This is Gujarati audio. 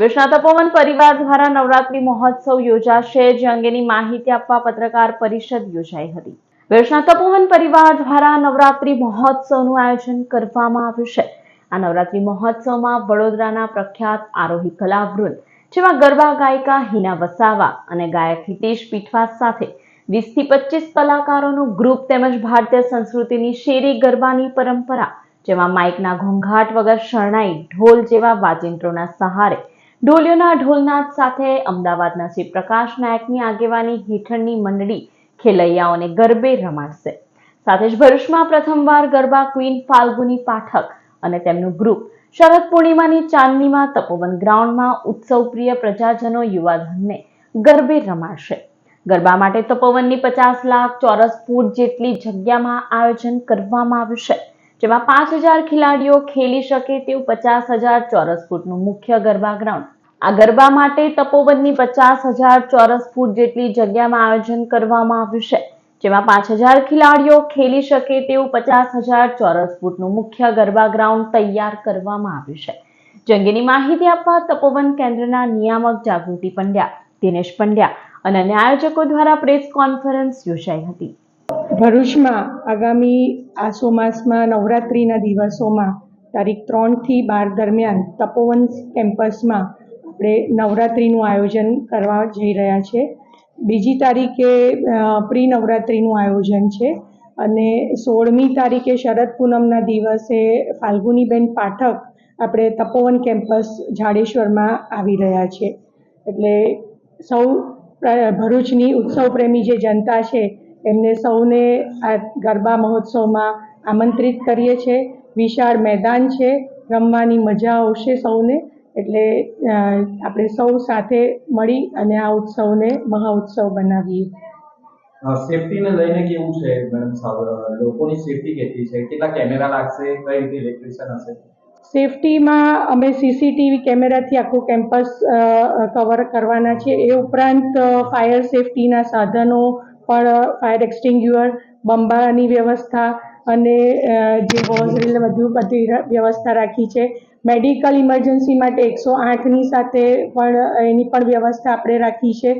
વિષ્ણા પરિવાર દ્વારા નવરાત્રી મહોત્સવ યોજાશે, જે અંગેની માહિતી આપવા પત્રકાર પરિષદ યોજાઈ હતી. વિષ્ણા તપોવન પરિવાર દ્વારા નવરાત્રી મહોત્સવનું આયોજન કરવામાં આવ્યું છે. આ નવરાત્રી મહોત્સવમાં વડોદરાના પ્રખ્યાત આરોહી કલાવૃંદ, જેમાં ગરબા ગાયિકા હિના વસાવા અને ગાયક હિતેશ પીઠવા સાથે વીસથી પચીસ કલાકારોનું ગ્રુપ તેમજ ભારતીય સંસ્કૃતિની શેરી ગરબાની પરંપરા, જેમાં માઇકના ઘોંઘાટ વગર શરણાઈ, ઢોલ જેવા વાજિંત્રોના સહારે ઢોલિયોના ઢોલનાદ સાથે અમદાવાદના શ્રી પ્રકાશ નાયકની આગેવાની હેઠળની મંડળી ખેલૈયાઓને ગરબે રમાડશે. સાથે જ ભરૂચમાં પ્રથમવાર ગરબા ક્વીન ફાલ્ગુની પાઠક અને તેમનું ગ્રુપ શરદ પૂર્ણિમાની ચાંદનીમાં તપોવન ગ્રાઉન્ડમાં ઉત્સવપ્રિય પ્રજાજનો યુવાધનને ગરબે રમાડશે. ગરબા માટે તપોવનની પચાસ લાખ ચોરસ ફૂટ જેટલી જગ્યામાં આયોજન કરવામાં આવ્યું છે. જેમાં પાંચ હજાર ખેલાડીઓ ખેલી શકે તેવું પચાસ હજાર ચોરસ ફૂટનું મુખ્ય ગરબા ગ્રાઉન્ડ. આ ગરબા માટે તપોવનની પચાસ હજાર ચોરસ ફૂટ જેટલી જગ્યામાં આયોજન કરવામાં આવ્યું છે, જેમાં પાંચ હજાર ખેલાડીઓ ખેલી શકે તેવું પચાસ હજાર ચોરસ ફૂટનું મુખ્ય ગરબા ગ્રાઉન્ડ તૈયાર કરવામાં આવ્યું છે. જે અંગેની માહિતી આપવા તપોવન કેન્દ્રના નિયામક જાગૃતિ પંડ્યા, દિનેશ પંડ્યા અને અન્ય આયોજકો દ્વારા પ્રેસ કોન્ફરન્સ યોજાઈ હતી. ભરૂચમાં આગામી આસો માસમાં નવરાત્રિના દિવસોમાં તારીખ ત્રણથી બાર દરમિયાન તપોવન કેમ્પસમાં આપણે નવરાત્રિનું આયોજન કરવા જઈ રહ્યા છે. બીજી તારીખે પ્રી નવરાત્રિનું આયોજન છે અને સોળમી તારીખે શરદ પૂનમના દિવસે ફાલ્ગુનીબેન પાઠક આપણે તપોવન કેમ્પસ જાડેશ્વરમાં આવી રહ્યા છે. એટલે સૌ ભરૂચની ઉત્સવ પ્રેમી જે જનતા છે એમને સૌને આ ગરબા મહોત્સવમાં આમંત્રિત કરીએ છીએ વિશાળ મેદાન છે. રમવાની મજા આવશે સૌને. એટલે આપણે સૌ સાથે મળી અને આ ઉત્સવને મહાઉત્સવ બનાવીએ. સેફટીને લઈને કેવું છે મેડમ લોકોની સેફટી કેટલી છે? કેટલા કેમેરા લાગશે? કઈ રીતે ઇલેક્ટ્રિશિયન હશે? સેફટીમાં અમે સીસીટીવી કેમેરાથી આખું કેમ્પસ કવર કરવાના છે. એ ઉપરાંત ફાયર સેફટીના સાધનો પણ ફાયર એક્સટિંગ્યુઅર બંબાની વ્યવસ્થા અને જે હોઝરીલ બધું બધી વ્યવસ્થા રાખી છે. મેડિકલ ઇમરજન્સી માટે એકસો આઠની સાથે પણ એની પણ વ્યવસ્થા આપણે રાખી છે.